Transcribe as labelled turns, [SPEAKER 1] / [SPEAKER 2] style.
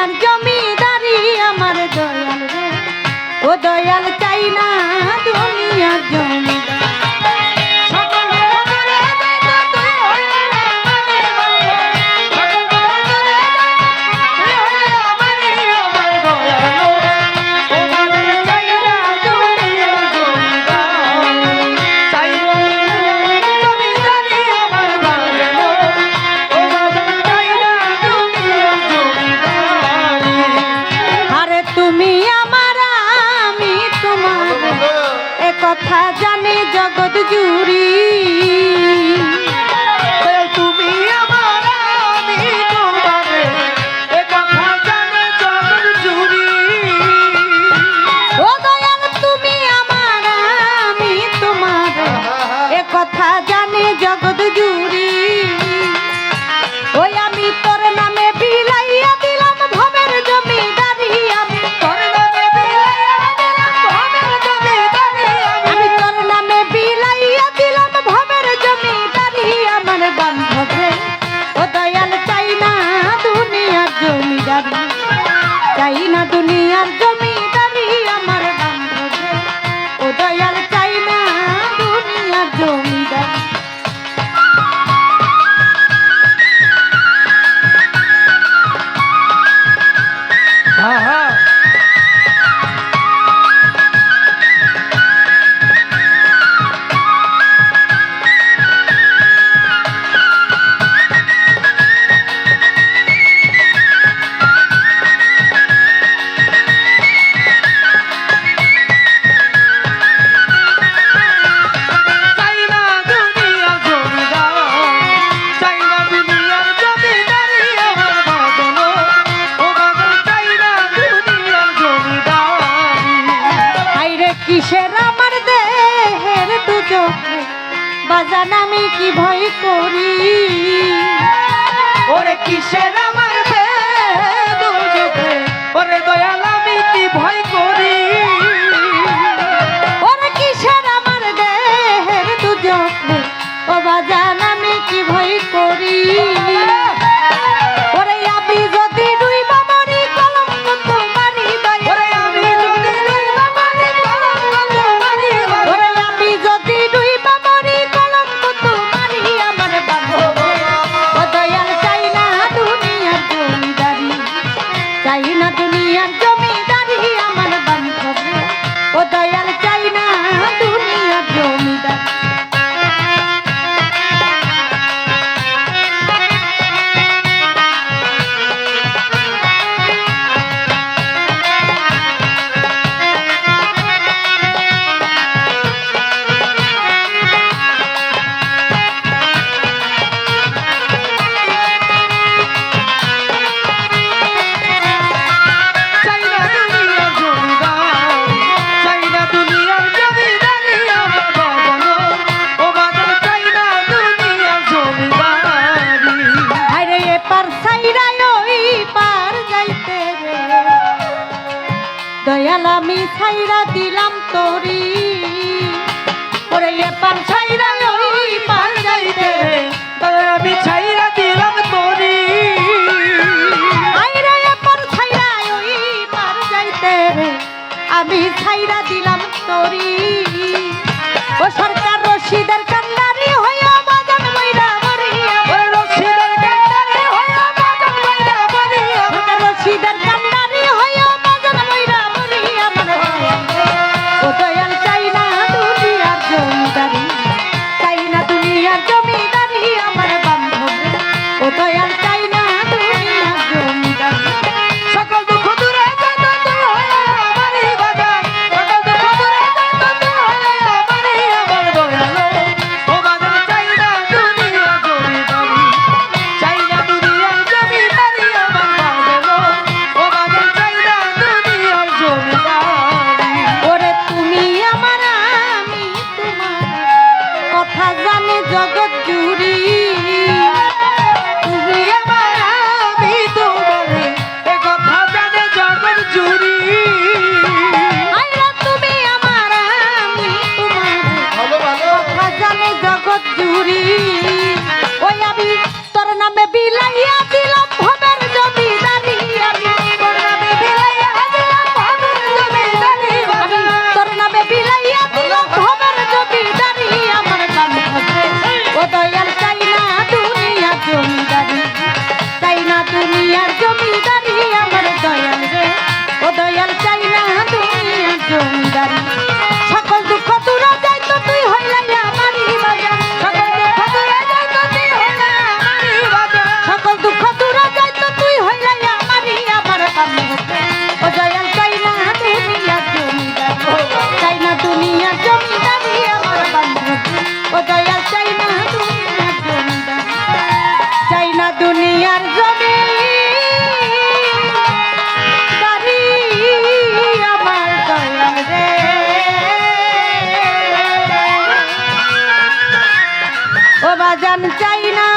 [SPEAKER 1] মায়ার জমিদারি আমার
[SPEAKER 2] দয়াল
[SPEAKER 1] ও দয়াল চাই না কথা জানে জগৎ জুড়ি। চাই না দুনিয়ার জমিদারি আমার বাংলাদেশ ও দয়াল চাই না দুনিয়ার
[SPEAKER 2] জমি y se da. চাই না দুনিয়ার জমিদারি আমার
[SPEAKER 1] বান্ধব। ও দয়াল চাই না দুনিয়ার জমিদার। দয়াল আমি ছাইরা দিলাম তোরি। ওরে এপার ছাইরা ওই পার যাইতে
[SPEAKER 2] দয়াল আমি ছাইরা দিলাম তোরি।
[SPEAKER 1] আইরা এপার ছাইরা ওই পার যাইতে আমি ছাইরা দিলাম তোরি। ও সরকার দুনিয়ার জমি আমার
[SPEAKER 2] কলম রে। ও
[SPEAKER 1] বাজান চাই না